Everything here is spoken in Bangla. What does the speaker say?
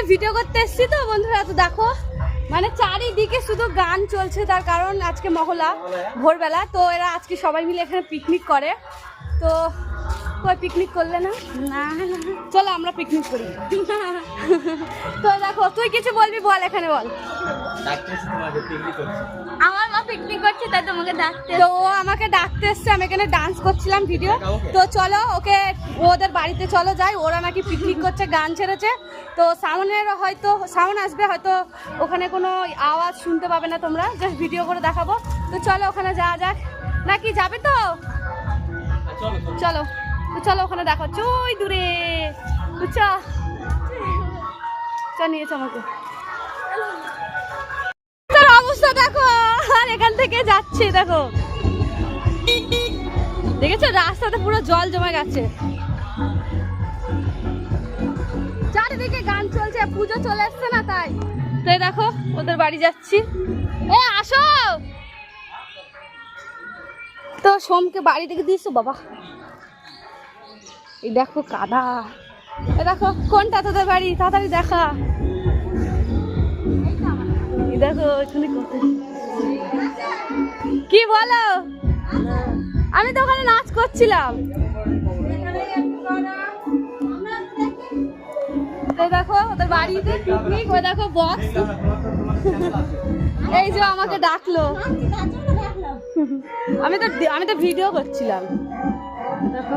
আজকে ভিডিও করতে এসেছি তো, বন্ধুরা, তো দেখো মানে চারিদিকে শুধু গান চলছে, তার কারণ আজকে মহলা, ভোরবেলা, তো এরা আজকে সবাই মিলে এখানে পিকনিক করে। তো কই পিকনিক করলে না। চলো আমরা পিকনিক করি। তো দেখো তুই কিছু বলবি? বল এখানে বল। আমার মা পিকনিক করছে তাই তোমাকে ডাকতে তো ও আমাকে ডাকতে এসছে আমি এখানে ডান্স করছিলাম ভিডিও তো চলো ওকে ওদের বাড়িতে চলো যাই। ওরা নাকি পিকনিক করছে গান ছেড়েছে। তো সাউন্ডের হয়তো সাউন্ড আসবে হয়তো ওখানে কোনো আওয়াজ শুনতে পাবে না তোমরা। জাস্ট ভিডিও করে দেখাবো। তো চলো ওখানে যাওয়া যাক। নাকি যাবে তো? চলো। তো চলো ওখানে দেখো। ওই দূরে। চ চ আমাকে। তার অবস্থা দেখো, আর এখান থেকে যাচ্ছে, দেখো। দেখেছ? রাস্তাতে পুরো জল জমে গেছে। চারিদিকে গান চলছে, পুজো চলে এসছে না তাই? তাই দেখো, ওদের বাড়ি যাচ্ছি। এ, আসো! তো সোমকে বাড়ি থেকে দিয়েছ, বাবা? এই দেখো কাদা। এ দেখো, কোনটা তোদের বাড়ি? তাড়াতাড়ি দেখা। দেখো, এখানে কত। কি বলো? আমি তো ওখানে নাচ করছিলাম। দেখো, ওদের বাড়িতে দেখো এই যে আমাকে ডাকলো। আমি তো আমি তো ভিডিও করছিলাম। দেখো।